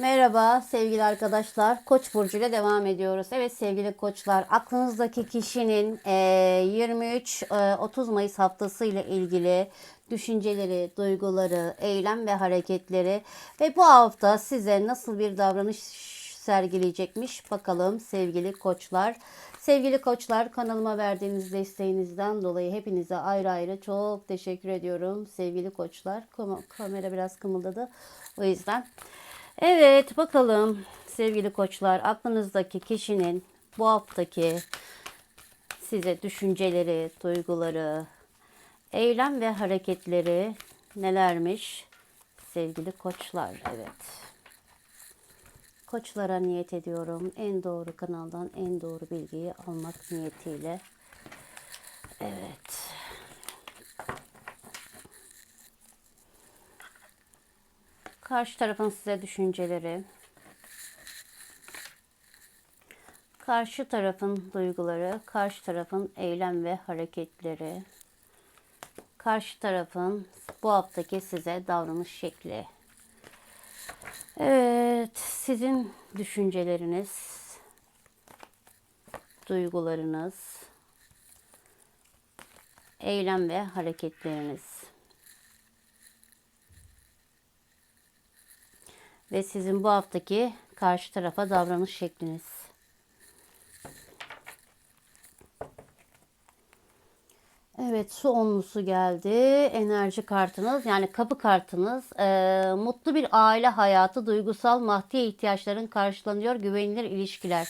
Merhaba sevgili arkadaşlar. Koç burcu ile devam ediyoruz. Evet sevgili koçlar, aklınızdaki kişinin e, 23-30 Mayıs haftası ile ilgili düşünceleri, duyguları, eylem ve hareketleri ve bu hafta size nasıl bir davranış sergileyecekmiş bakalım sevgili koçlar. Sevgili koçlar kanalıma verdiğiniz desteğinizden dolayı hepinize ayrı ayrı çok teşekkür ediyorum sevgili koçlar. Kam- Kamera biraz kımıldadı o yüzden. Evet bakalım sevgili koçlar aklınızdaki kişinin bu haftaki size düşünceleri, duyguları, eylem ve hareketleri nelermiş sevgili koçlar evet. Koçlara niyet ediyorum. En doğru kanaldan en doğru bilgiyi almak niyetiyle. Evet. Karşı tarafın size düşünceleri. Karşı tarafın duyguları, karşı tarafın eylem ve hareketleri. Karşı tarafın bu haftaki size davranış şekli. Evet, sizin düşünceleriniz, duygularınız, eylem ve hareketleriniz. Ve sizin bu haftaki karşı tarafa davranış şekliniz. Evet su onlusu geldi. Enerji kartınız yani kapı kartınız. Ee, mutlu bir aile hayatı, duygusal maddi ihtiyaçların karşılanıyor, güvenilir ilişkiler.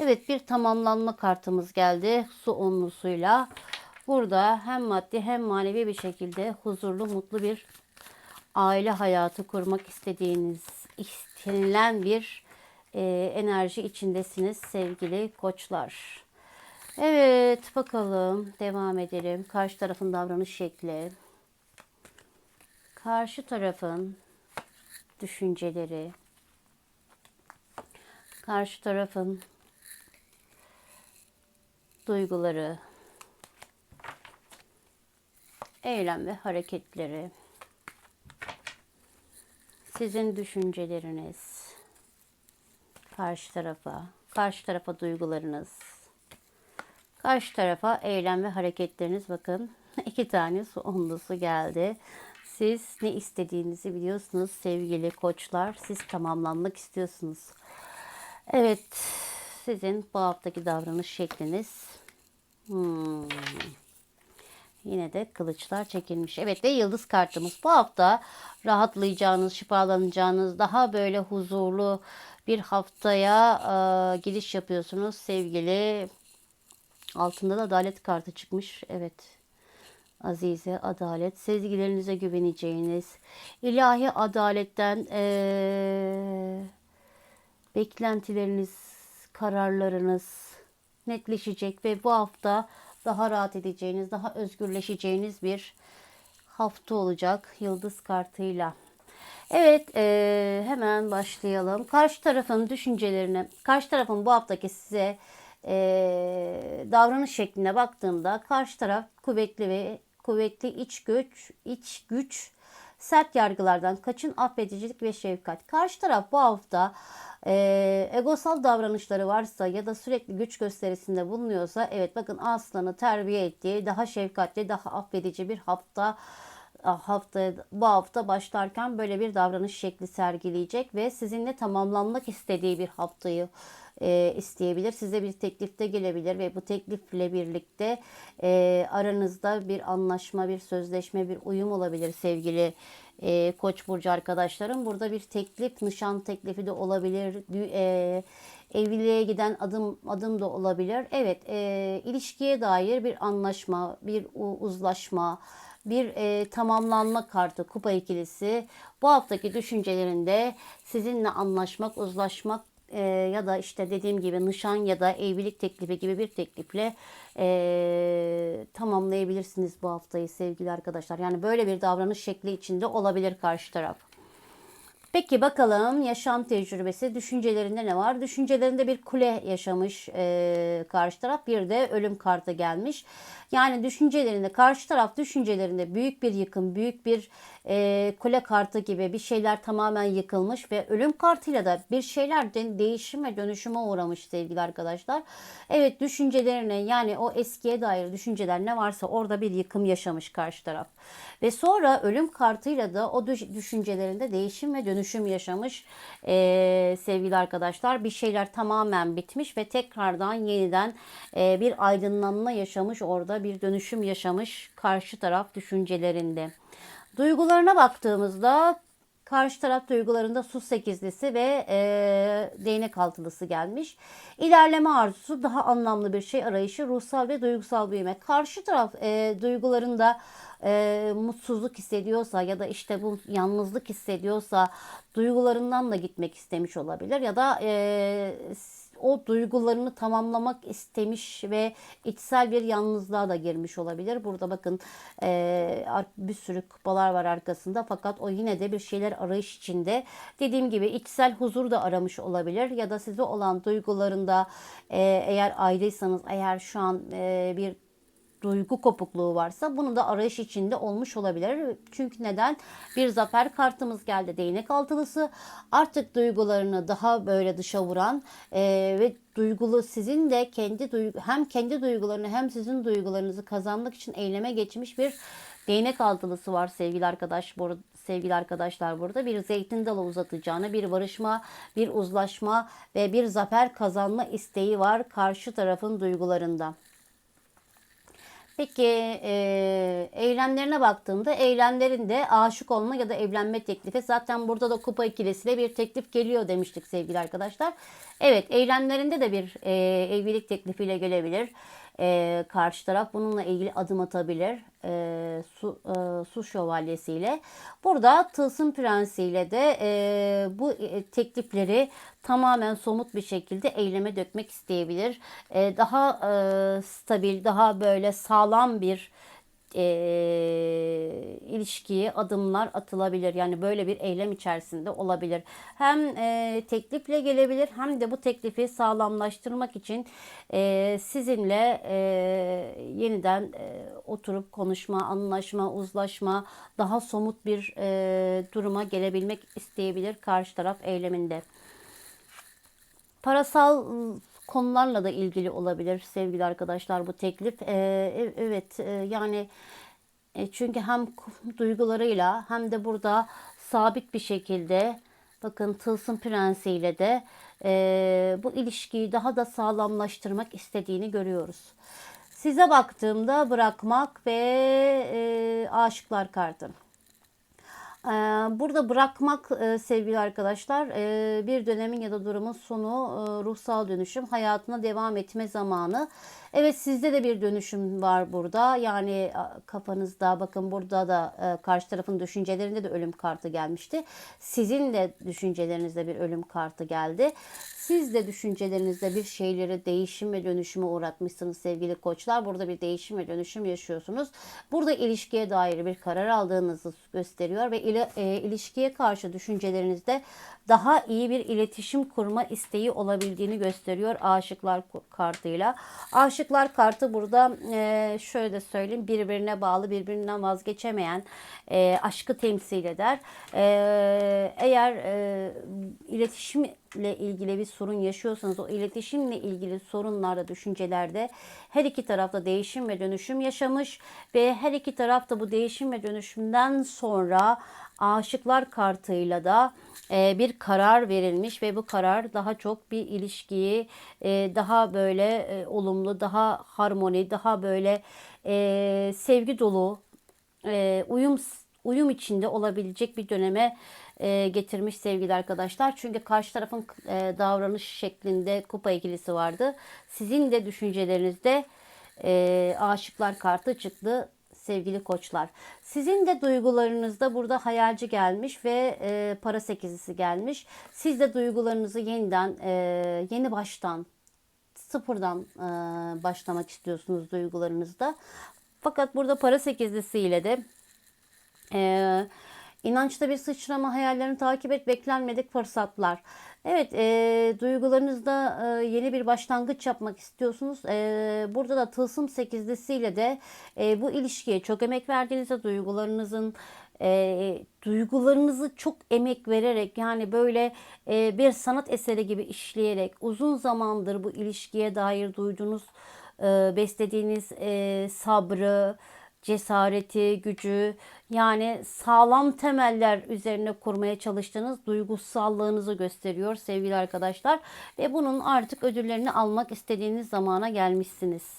Evet bir tamamlanma kartımız geldi su onlusuyla. Burada hem maddi hem manevi bir şekilde huzurlu, mutlu bir aile hayatı kurmak istediğiniz, istenilen bir e, enerji içindesiniz sevgili koçlar. Evet bakalım devam edelim. Karşı tarafın davranış şekli. Karşı tarafın düşünceleri. Karşı tarafın duyguları. Eylem ve hareketleri. Sizin düşünceleriniz. Karşı tarafa, karşı tarafa duygularınız. Karşı tarafa eylem ve hareketleriniz bakın. iki tane su onlusu geldi. Siz ne istediğinizi biliyorsunuz sevgili koçlar. Siz tamamlanmak istiyorsunuz. Evet sizin bu haftaki davranış şekliniz. Hmm. Yine de kılıçlar çekilmiş. Evet ve yıldız kartımız. Bu hafta rahatlayacağınız, şifalanacağınız, daha böyle huzurlu bir haftaya e, giriş yapıyorsunuz sevgili Altında da adalet kartı çıkmış. Evet. Azize, adalet, sezgilerinize güveneceğiniz, ilahi adaletten ee, beklentileriniz, kararlarınız netleşecek ve bu hafta daha rahat edeceğiniz, daha özgürleşeceğiniz bir hafta olacak yıldız kartıyla. Evet, e, hemen başlayalım. Karşı tarafın düşüncelerine, karşı tarafın bu haftaki size e, davranış şekline baktığımda karşı taraf kuvvetli ve kuvvetli iç güç, iç güç, sert yargılardan kaçın, affedicilik ve şefkat. Karşı taraf bu hafta e, egosal davranışları varsa ya da sürekli güç gösterisinde bulunuyorsa evet bakın aslanı terbiye ettiği daha şefkatli, daha affedici bir hafta hafta bu hafta başlarken böyle bir davranış şekli sergileyecek ve sizinle tamamlanmak istediği bir haftayı e, isteyebilir. Size bir teklifte gelebilir ve bu teklifle birlikte e, aranızda bir anlaşma, bir sözleşme, bir uyum olabilir sevgili e, Koç burcu arkadaşlarım. Burada bir teklif, nişan teklifi de olabilir. E, evliliğe giden adım adım da olabilir. Evet, e, ilişkiye dair bir anlaşma, bir uzlaşma, bir e, tamamlanma kartı kupa ikilisi bu haftaki düşüncelerinde sizinle anlaşmak, uzlaşmak e, ya da işte dediğim gibi nişan ya da evlilik teklifi gibi bir teklifle e, tamamlayabilirsiniz bu haftayı sevgili arkadaşlar. Yani böyle bir davranış şekli içinde olabilir karşı taraf. Peki bakalım yaşam tecrübesi düşüncelerinde ne var? Düşüncelerinde bir kule yaşamış e, karşı taraf bir de ölüm kartı gelmiş. Yani düşüncelerinde karşı taraf düşüncelerinde büyük bir yıkım, büyük bir e, kule kartı gibi bir şeyler tamamen yıkılmış ve ölüm kartıyla da bir şeyler de değişim ve dönüşüme uğramış sevgili arkadaşlar. Evet düşüncelerine yani o eskiye dair düşünceler ne varsa orada bir yıkım yaşamış karşı taraf. Ve sonra ölüm kartıyla da o düş- düşüncelerinde değişim ve dönüşüm yaşamış e, sevgili arkadaşlar. Bir şeyler tamamen bitmiş ve tekrardan yeniden e, bir aydınlanma yaşamış orada bir dönüşüm yaşamış karşı taraf düşüncelerinde. Duygularına baktığımızda karşı taraf duygularında su sekizlisi ve e, değnek altılısı gelmiş. İlerleme arzusu daha anlamlı bir şey arayışı ruhsal ve duygusal büyüme. Karşı taraf e, duygularında e, mutsuzluk hissediyorsa ya da işte bu yalnızlık hissediyorsa duygularından da gitmek istemiş olabilir ya da e, o duygularını tamamlamak istemiş ve içsel bir yalnızlığa da girmiş olabilir. Burada bakın e, bir sürü kupalar var arkasında fakat o yine de bir şeyler arayış içinde. Dediğim gibi içsel huzur da aramış olabilir ya da size olan duygularında e, eğer ayrıysanız eğer şu an e, bir duygu kopukluğu varsa bunu da arayış içinde olmuş olabilir. Çünkü neden? Bir zafer kartımız geldi. Değnek altılısı. Artık duygularını daha böyle dışa vuran e, ve duygulu sizin de kendi duygu hem kendi duygularını hem sizin duygularınızı kazanmak için eyleme geçmiş bir değnek altılısı var sevgili arkadaş burada sevgili arkadaşlar burada bir zeytin dalı uzatacağını bir barışma, bir uzlaşma ve bir zafer kazanma isteği var karşı tarafın duygularında. Peki e, eylemlerine baktığımda eylemlerinde aşık olma ya da evlenme teklifi zaten burada da kupa ikilisiyle bir teklif geliyor demiştik sevgili arkadaşlar. Evet eylemlerinde de bir e, evlilik teklifiyle gelebilir. E, karşı taraf bununla ilgili adım atabilir. E, su, e, su şövalyesiyle. Burada Tılsım Prensiyle de e, bu e, teklifleri tamamen somut bir şekilde eyleme dökmek isteyebilir. E, daha e, stabil, daha böyle sağlam bir e, ilişkiye adımlar atılabilir. Yani böyle bir eylem içerisinde olabilir. Hem e, teklifle gelebilir hem de bu teklifi sağlamlaştırmak için e, sizinle e, yeniden e, oturup konuşma, anlaşma, uzlaşma, daha somut bir e, duruma gelebilmek isteyebilir karşı taraf eyleminde. Parasal konularla da ilgili olabilir sevgili arkadaşlar bu teklif. Ee, evet e, yani e, çünkü hem duygularıyla hem de burada sabit bir şekilde bakın Tılsım Prensi ile de e, bu ilişkiyi daha da sağlamlaştırmak istediğini görüyoruz. Size baktığımda bırakmak ve e, aşıklar kartı. Burada bırakmak sevgili arkadaşlar bir dönemin ya da durumun sonu ruhsal dönüşüm hayatına devam etme zamanı. Evet sizde de bir dönüşüm var burada yani kafanızda bakın burada da karşı tarafın düşüncelerinde de ölüm kartı gelmişti. Sizin de düşüncelerinizde bir ölüm kartı geldi. Siz de düşüncelerinizde bir şeyleri değişim ve dönüşüme uğratmışsınız sevgili koçlar. Burada bir değişim ve dönüşüm yaşıyorsunuz. Burada ilişkiye dair bir karar aldığınızı gösteriyor ve ile, e, ilişkiye karşı düşüncelerinizde daha iyi bir iletişim kurma isteği olabildiğini gösteriyor aşıklar kartıyla. Aşıklar kartı burada e, şöyle söyleyeyim birbirine bağlı birbirinden vazgeçemeyen e, aşkı temsil eder. E, eğer e, iletişimle ilgili bir sorun yaşıyorsanız o iletişimle ilgili sorunlarda düşüncelerde her iki tarafta değişim ve dönüşüm yaşamış ve her iki tarafta bu değişim ve dönüşümden sonra aşıklar kartıyla da e, bir karar verilmiş ve bu karar daha çok bir ilişkiyi e, daha böyle e, olumlu, daha harmoni, daha böyle sevgi dolu, uyum uyum içinde olabilecek bir döneme e, getirmiş sevgili arkadaşlar. Çünkü karşı tarafın e, davranış şeklinde kupa ikilisi vardı. Sizin de düşüncelerinizde e, aşıklar kartı çıktı sevgili koçlar. Sizin de duygularınızda burada hayalci gelmiş ve e, para sekizisi gelmiş. Siz de duygularınızı yeniden e, yeni baştan sıfırdan e, başlamak istiyorsunuz duygularınızda. Fakat burada para sekizlisi ile de e, İnançta bir sıçrama, hayallerini takip et, beklenmedik fırsatlar. Evet, e, duygularınızda e, yeni bir başlangıç yapmak istiyorsunuz. E, burada da tılsım sekizlisiyle de e, bu ilişkiye çok emek verdiğinizde duygularınızın e, duygularınızı çok emek vererek yani böyle e, bir sanat eseri gibi işleyerek uzun zamandır bu ilişkiye dair duyduğunuz e, beslediğiniz e, sabrı, cesareti, gücü yani sağlam temeller üzerine kurmaya çalıştığınız duygusallığınızı gösteriyor sevgili arkadaşlar. Ve bunun artık ödüllerini almak istediğiniz zamana gelmişsiniz.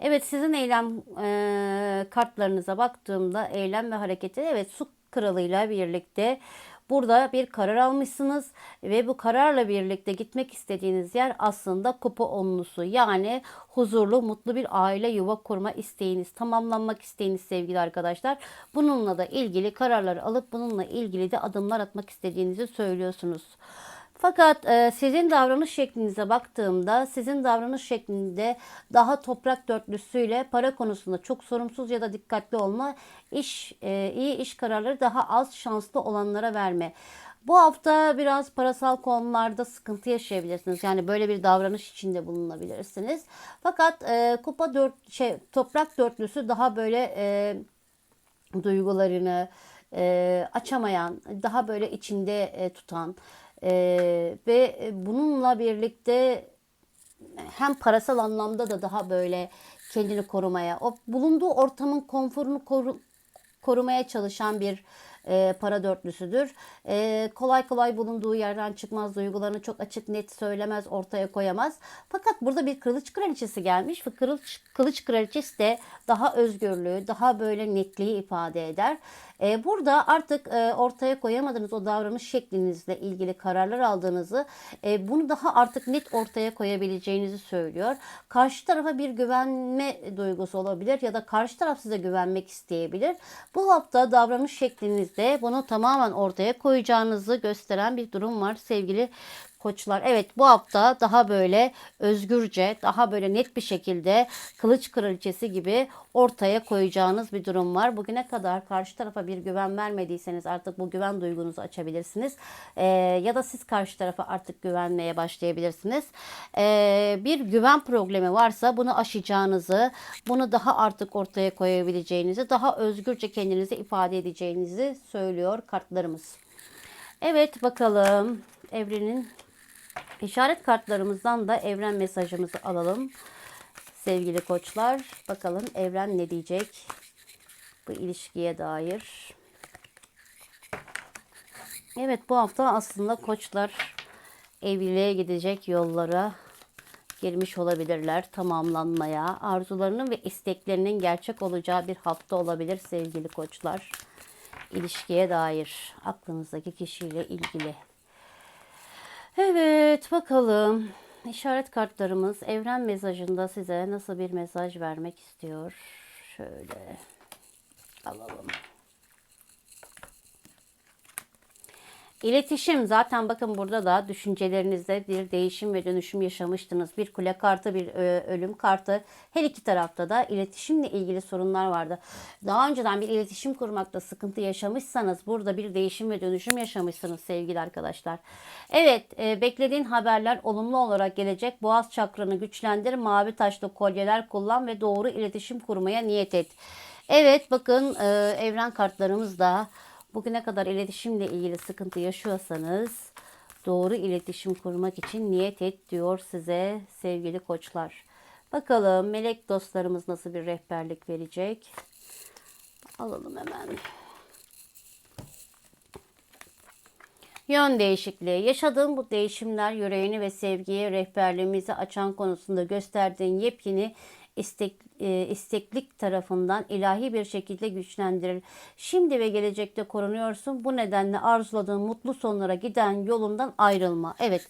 Evet sizin eylem e, kartlarınıza baktığımda eylem ve hareketi evet su kralıyla birlikte Burada bir karar almışsınız ve bu kararla birlikte gitmek istediğiniz yer aslında kupa onlusu. Yani huzurlu, mutlu bir aile yuva kurma isteğiniz, tamamlanmak isteğiniz sevgili arkadaşlar. Bununla da ilgili kararları alıp bununla ilgili de adımlar atmak istediğinizi söylüyorsunuz. Fakat e, sizin davranış şeklinize baktığımda sizin davranış şeklinde daha toprak dörtlüsüyle para konusunda çok sorumsuz ya da dikkatli olma, iş e, iyi iş kararları daha az şanslı olanlara verme. Bu hafta biraz parasal konularda sıkıntı yaşayabilirsiniz. Yani böyle bir davranış içinde bulunabilirsiniz. Fakat e, kupa dört şey toprak dörtlüsü daha böyle e, duygularını e, açamayan, daha böyle içinde e, tutan ee, ve bununla birlikte hem parasal anlamda da daha böyle kendini korumaya, o bulunduğu ortamın konforunu koru, korumaya çalışan bir e, para dörtlüsüdür. E, kolay kolay bulunduğu yerden çıkmaz, duygularını çok açık net söylemez, ortaya koyamaz. Fakat burada bir kılıç kraliçesi gelmiş kılıç, kılıç kraliçesi de daha özgürlüğü, daha böyle netliği ifade eder. E, burada artık e, ortaya koyamadığınız o davranış şeklinizle ilgili kararlar aldığınızı, e, bunu daha artık net ortaya koyabileceğinizi söylüyor. Karşı tarafa bir güvenme duygusu olabilir ya da karşı taraf size güvenmek isteyebilir. Bu hafta davranış şeklinizde bunu tamamen ortaya koyacağınızı gösteren bir durum var sevgili koçlar. Evet bu hafta daha böyle özgürce, daha böyle net bir şekilde kılıç kraliçesi gibi ortaya koyacağınız bir durum var. Bugüne kadar karşı tarafa bir güven vermediyseniz artık bu güven duygunuzu açabilirsiniz. Ee, ya da siz karşı tarafa artık güvenmeye başlayabilirsiniz. Ee, bir güven problemi varsa bunu aşacağınızı, bunu daha artık ortaya koyabileceğinizi, daha özgürce kendinizi ifade edeceğinizi söylüyor kartlarımız. Evet bakalım evrenin İşaret kartlarımızdan da evren mesajımızı alalım. Sevgili koçlar bakalım evren ne diyecek bu ilişkiye dair. Evet bu hafta aslında koçlar evliliğe gidecek yollara girmiş olabilirler tamamlanmaya. Arzularının ve isteklerinin gerçek olacağı bir hafta olabilir sevgili koçlar. İlişkiye dair aklınızdaki kişiyle ilgili. Evet bakalım. İşaret kartlarımız evren mesajında size nasıl bir mesaj vermek istiyor? Şöyle alalım. İletişim zaten bakın burada da düşüncelerinizde bir değişim ve dönüşüm yaşamıştınız. Bir kule kartı, bir e, ölüm kartı. Her iki tarafta da iletişimle ilgili sorunlar vardı. Daha önceden bir iletişim kurmakta sıkıntı yaşamışsanız burada bir değişim ve dönüşüm yaşamışsınız sevgili arkadaşlar. Evet, e, beklediğin haberler olumlu olarak gelecek. Boğaz çakranı güçlendir, mavi taşlı kolyeler kullan ve doğru iletişim kurmaya niyet et. Evet, bakın e, evren kartlarımız da Bugüne kadar iletişimle ilgili sıkıntı yaşıyorsanız doğru iletişim kurmak için niyet et diyor size sevgili koçlar. Bakalım melek dostlarımız nasıl bir rehberlik verecek. Alalım hemen. Yön değişikliği. Yaşadığın bu değişimler yüreğini ve sevgiye rehberliğimizi açan konusunda gösterdiğin yepyeni istek, e, isteklik tarafından ilahi bir şekilde güçlendirilir. Şimdi ve gelecekte korunuyorsun. Bu nedenle arzuladığın mutlu sonlara giden yolundan ayrılma. Evet.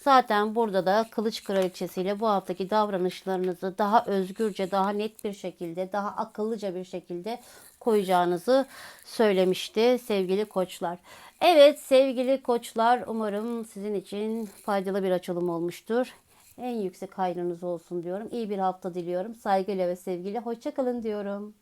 Zaten burada da Kılıç Kraliçesiyle bu haftaki davranışlarınızı daha özgürce, daha net bir şekilde, daha akıllıca bir şekilde koyacağınızı söylemişti sevgili koçlar. Evet sevgili koçlar umarım sizin için faydalı bir açılım olmuştur en yüksek hayrınız olsun diyorum. İyi bir hafta diliyorum. Saygıyla ve sevgiyle hoşçakalın diyorum.